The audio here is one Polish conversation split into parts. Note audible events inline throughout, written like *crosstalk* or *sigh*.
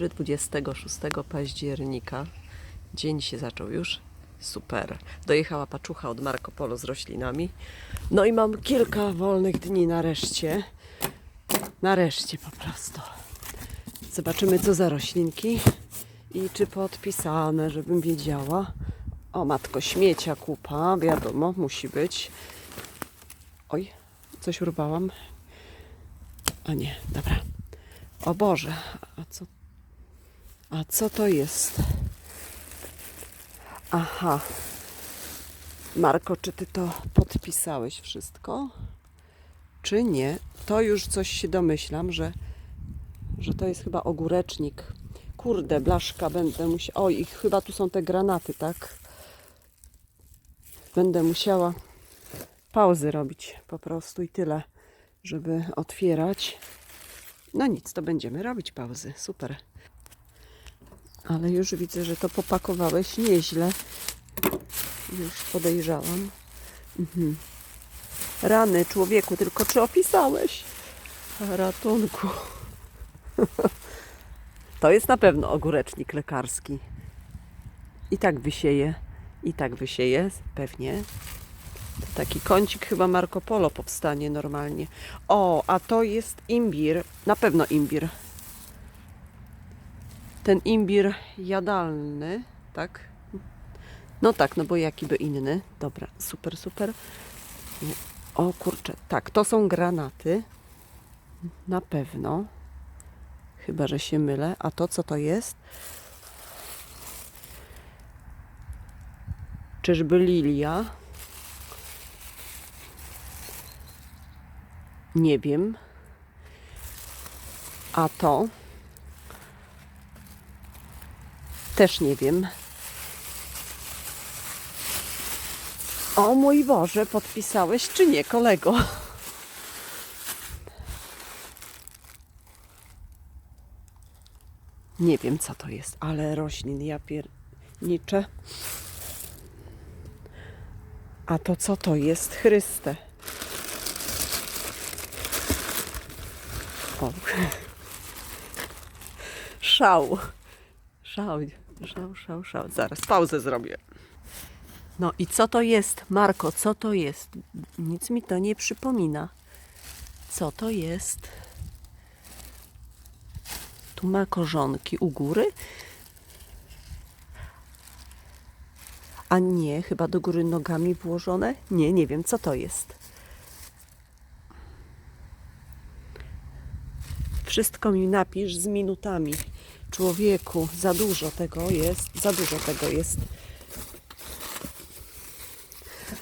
dobry, 26 października. Dzień się zaczął już. Super. Dojechała paczucha od Marco Polo z roślinami. No i mam kilka wolnych dni nareszcie. Nareszcie po prostu. Zobaczymy, co za roślinki i czy podpisane, żebym wiedziała. O, matko, śmiecia kupa, wiadomo, musi być. Oj, coś urwałam. A nie, dobra. O Boże, a co, a co to jest? Aha. Marko, czy ty to podpisałeś wszystko? Czy nie? To już coś się domyślam, że, że to jest chyba ogórecznik. Kurde, blaszka będę musiała. Oj, i chyba tu są te granaty, tak? Będę musiała pauzy robić po prostu i tyle, żeby otwierać. No nic, to będziemy robić pauzy. Super. Ale już widzę, że to popakowałeś nieźle. Już podejrzałam. Mhm. Rany człowieku, tylko czy opisałeś? Ratunku. *laughs* To jest na pewno ogórecznik lekarski. I tak wysieje. I tak wysieje, pewnie. Taki kącik chyba Marco Polo powstanie normalnie. O, a to jest imbir. Na pewno imbir. Ten imbir jadalny, tak? No tak, no bo jaki by inny. Dobra, super, super. O kurczę, tak, to są granaty. Na pewno. Chyba, że się mylę. A to co to jest? Czyżby lilia? Nie wiem. A to? Też nie wiem. O mój Boże, podpisałeś czy nie, kolego? Nie wiem, co to jest, ale roślin ja pierniczę. A to co to jest? Chryste. O. *laughs* Szał. Szał, szał, szał, szał. Zaraz pauzę zrobię. No i co to jest, Marko? Co to jest? Nic mi to nie przypomina. Co to jest? Tu ma korzonki u góry. A nie, chyba do góry nogami włożone? Nie, nie wiem, co to jest. Wszystko mi napisz z minutami. Człowieku, za dużo tego jest, za dużo tego jest.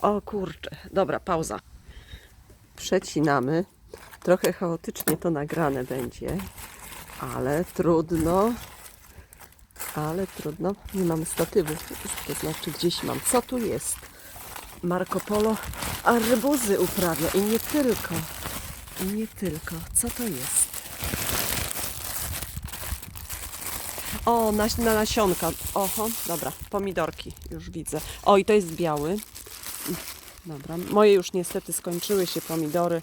O kurczę, dobra, pauza. Przecinamy. Trochę chaotycznie to nagrane będzie, ale trudno. Ale trudno. Nie mam statywu, to znaczy gdzieś mam. Co tu jest? Marco Polo arbuzy uprawia i nie tylko. I nie tylko. Co to jest? O, na, na nasionka. Oho, dobra, pomidorki już widzę. O, i to jest biały. Dobra, moje już niestety skończyły się pomidory.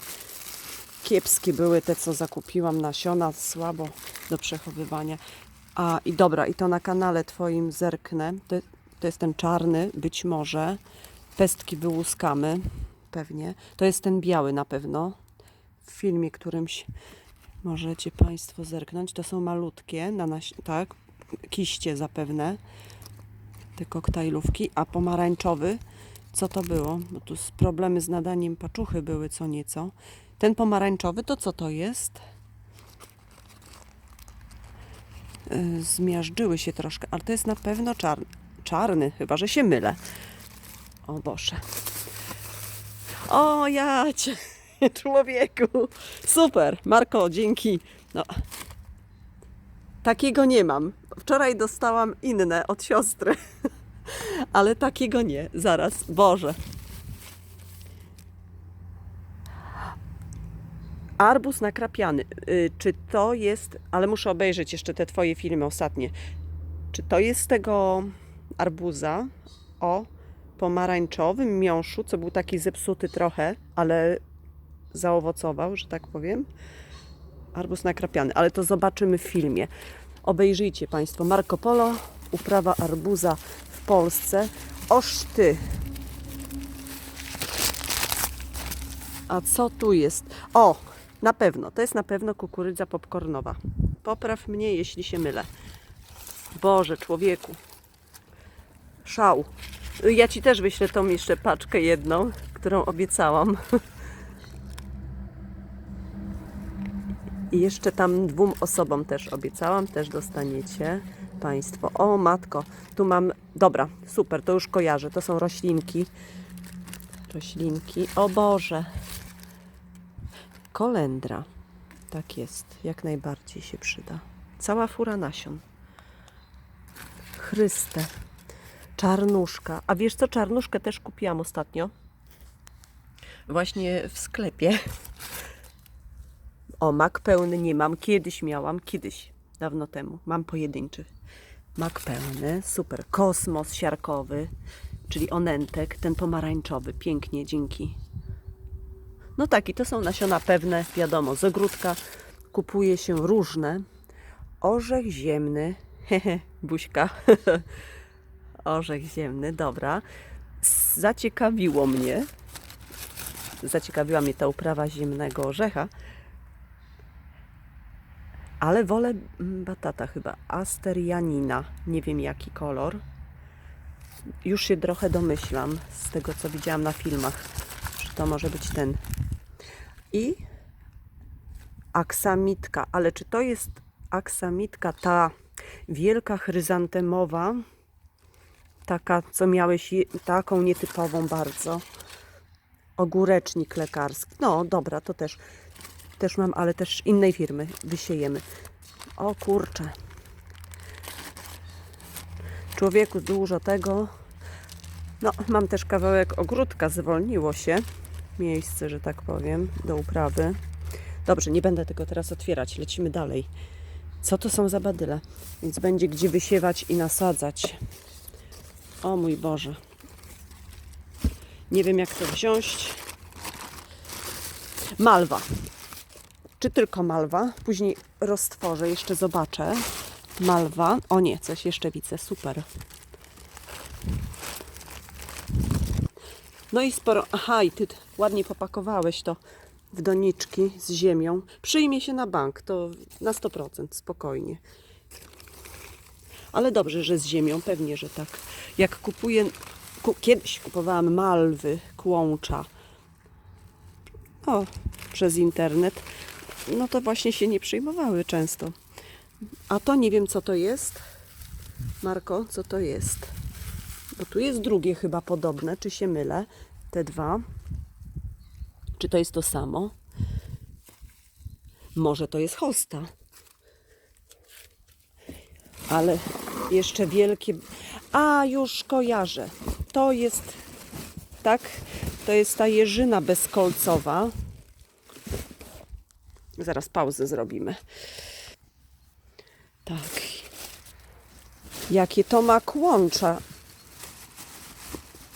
Kiepskie były te, co zakupiłam, nasiona, słabo do przechowywania. A i dobra, i to na kanale Twoim zerknę. To, to jest ten czarny, być może. Pestki wyłuskamy, pewnie. To jest ten biały na pewno. W filmie którymś możecie Państwo zerknąć. To są malutkie, na naś- tak, kiście zapewne. Te koktajlówki. A pomarańczowy, co to było? Bo tu problemy z nadaniem paczuchy były co nieco. Ten pomarańczowy to co to jest? y, zmiażdżyły się troszkę, ale to jest na pewno czarny, czarny, chyba że się mylę. O Boże. O ja cię, *laughs* człowieku. Super, Marko, dzięki. No. Takiego nie mam. Wczoraj dostałam inne od siostry, *laughs* ale takiego nie. Zaraz, Boże. Arbus nakrapiany. Y, Czy to jest, ale muszę obejrzeć jeszcze te twoje filmy ostatnie. Czy to jest tego arbuza o pomarańczowym miąższu, co był taki zepsuty trochę, ale zaowocował, że tak powiem? Arbus nakrapiany, ale to zobaczymy w filmie. Obejrzyjcie Państwo. Marco Polo, uprawa arbuza w Polsce. Oż ty. A co tu jest? O, na pewno. To jest na pewno kukurydza popcornowa. Popraw mnie, jeśli się mylę. Boże, człowieku. Szał. Ja Ci też wyślę tą jeszcze paczkę jedną, którą obiecałam. *laughs* I jeszcze tam dwóm osobom też obiecałam, też dostaniecie Państwo. O matko, tu mam, dobra, super, to już kojarzę, to są roślinki. Roślinki, o Boże. Kolendra, tak jest, jak najbardziej się przyda. Cała fura nasion. Chryste. Czarnuszka. A wiesz co, czarnuszkę też kupiłam ostatnio. Właśnie w sklepie. O, mak pełny nie mam. Kiedyś miałam, kiedyś, dawno temu. Mam pojedynczy. Mak pełny, super. Kosmos siarkowy, czyli onentek, ten pomarańczowy. Pięknie, dzięki. No tak, i to są nasiona pewne, wiadomo, z ogródka kupuje się różne. Orzech ziemny, hehe, buźka. *laughs* Orzech ziemny, dobra. Zaciekawiło mnie, zaciekawiła mnie ta uprawa ziemnego orzecha, ale wolę mm, batata chyba, asterianina, nie wiem jaki kolor. Już się trochę domyślam z tego, co widziałam na filmach, że to może być ten. I aksamitka, ale czy to jest aksamitka ta wielka chryzantemowa, taka, co miałeś, taką nietypową bardzo. Ogórecznik lekarski. No, dobra, to też, też mam, ale też innej firmy wysiejemy. O kurczę. Człowieku, dużo tego. No, mam też kawałek ogródka, zwolniło się. Miejsce, że tak powiem, do uprawy. Dobrze, nie będę tego teraz otwierać, lecimy dalej. Co to są za badyle? Więc będzie gdzie wysiewać i nasadzać. O mój Boże. Nie wiem jak to wziąć. Malwa. Czy tylko malwa? Później roztworzę, jeszcze zobaczę. Malwa. O nie, coś jeszcze widzę. Super. No i sporo. Aha, i ty ładnie popakowałeś to w doniczki z ziemią. Przyjmie się na bank, to na 100%, spokojnie. Ale dobrze, że z ziemią, pewnie, że tak. Jak kupuję, ku, kiedyś kupowałam malwy, kłącza, o, przez internet, no to właśnie się nie przyjmowały często. A to nie wiem, co to jest. Marko, co to jest? Bo tu jest drugie chyba podobne, czy się mylę? Te dwa. Czy to jest to samo? Może to jest hosta. Ale jeszcze wielkie. A, już kojarzę. To jest. Tak, to jest ta jeżyna bezkolcowa. Zaraz pauzę zrobimy. Tak. Jakie to ma kłącza.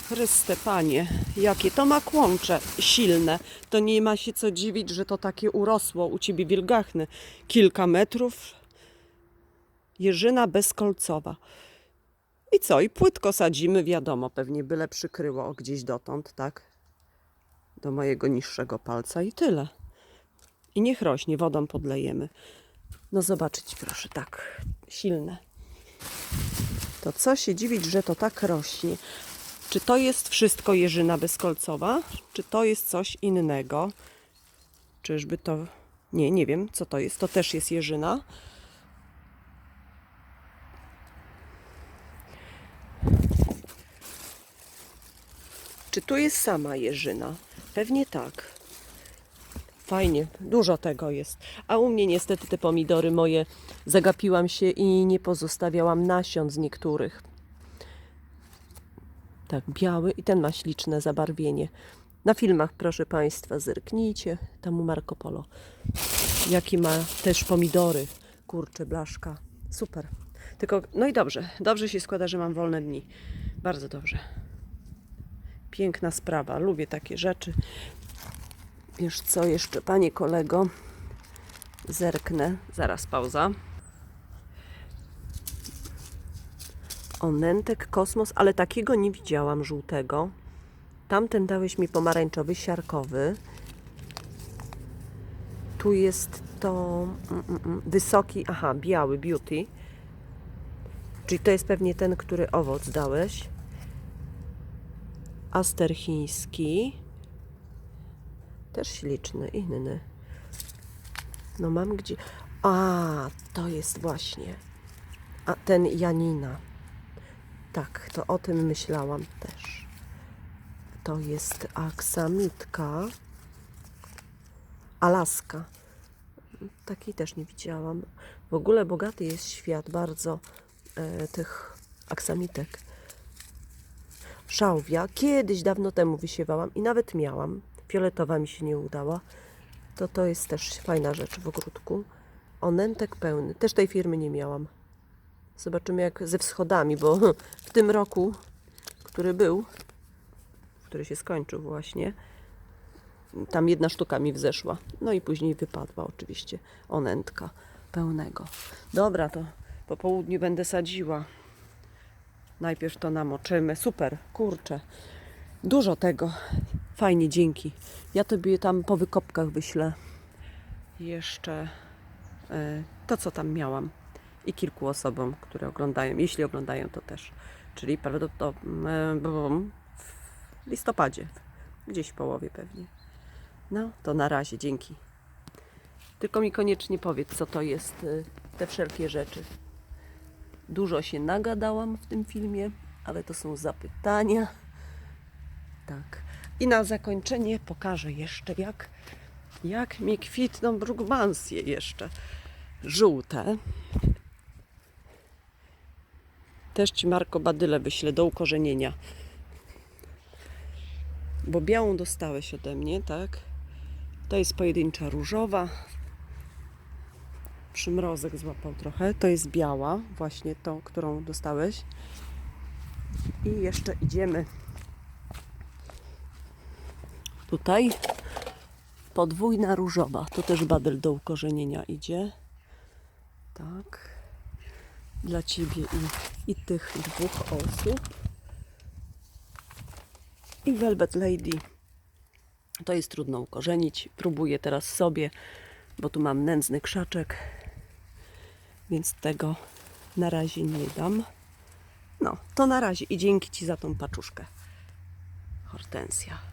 Chryste Panie, jakie to ma kłącze silne. To nie ma się co dziwić, że to takie urosło u Ciebie wilgachne. Kilka metrów. Jeżyna bezkolcowa. I co? I płytko sadzimy, wiadomo, pewnie byle przykryło gdzieś dotąd, tak? Do mojego niższego palca i tyle. I niech rośnie, wodą podlejemy. No zobaczyć proszę, tak, silne. To co się dziwić, że to tak rośnie? Czy to jest wszystko jeżyna bezkolcowa? Czy to jest coś innego? Czyżby to... Nie, nie wiem, co to jest. To też jest jeżyna. Czy tu jest sama jeżyna? Pewnie tak. Fajnie, dużo tego jest. A u mnie niestety te pomidory moje zagapiłam się i nie pozostawiałam nasion z niektórych. Tak, biały i ten ma śliczne zabarwienie. Na filmach, proszę Państwa, zerknijcie. Tam u Marco Polo. Jaki ma też pomidory. Kurczę, blaszka. Super. Tylko, no i dobrze. Dobrze się składa, że mam wolne dni. Bardzo dobrze. Piękna sprawa. Lubię takie rzeczy. Wiesz co jeszcze, panie kolego? Zerknę. Zaraz pauza. Onentek, kosmos, ale takiego nie widziałam żółtego. Tamten dałeś mi pomarańczowy, siarkowy. Tu jest to mm, mm, mm, wysoki, aha, biały beauty. Czyli to jest pewnie ten, który owoc dałeś. Aster chiński. Też śliczny, inny. No mam gdzie. A, to jest właśnie. A ten Janina. Tak, to o tym myślałam też. To jest aksamitka. Alaska. Takiej też nie widziałam. W ogóle bogaty jest świat bardzo e, tych aksamitek. Szałwia. Kiedyś, dawno temu wysiewałam i nawet miałam. Fioletowa mi się nie udała. To to jest też fajna rzecz w ogródku. Onentek pełny. Też tej firmy nie miałam. Zobaczymy jak ze wschodami, bo *laughs* w tym roku, który był, który się skończył właśnie, tam jedna sztuka mi wzeszła. No i później wypadła oczywiście onentka pełnego. Dobra, to po południu będę sadziła. Najpierw to namoczymy. Super, kurczę. Dużo tego. Fajnie, dzięki. Ja tobie tam po wykopkach wyślę jeszcze e, to, co tam miałam. I kilku osobom, które oglądają, jeśli oglądają to też. Czyli prawdopodobnie w listopadzie, gdzieś w połowie pewnie. No, to na razie, dzięki. Tylko mi koniecznie powiedz, co to jest, y, te wszelkie rzeczy. Dużo się nagadałam w tym filmie, ale to są zapytania. Tak. I na zakończenie pokażę jeszcze, jak, jak mi kwitną brugmansje jeszcze. Żółte. Też Ci Marko Badyle wyślę do ukorzenienia. Bo białą dostałeś ode mnie, tak? To jest pojedyncza różowa. Przymrozek złapał trochę. To jest biała, właśnie tą, którą dostałeś. I jeszcze idziemy tutaj. Podwójna różowa. To też badyl do ukorzenienia idzie. Tak. Dla ciebie i, i tych dwóch osób. I Velvet Lady. To jest trudno ukorzenić. Próbuję teraz sobie, bo tu mam nędzny krzaczek, więc tego na razie nie dam. No, to na razie i dzięki Ci za tą paczuszkę. Hortensja.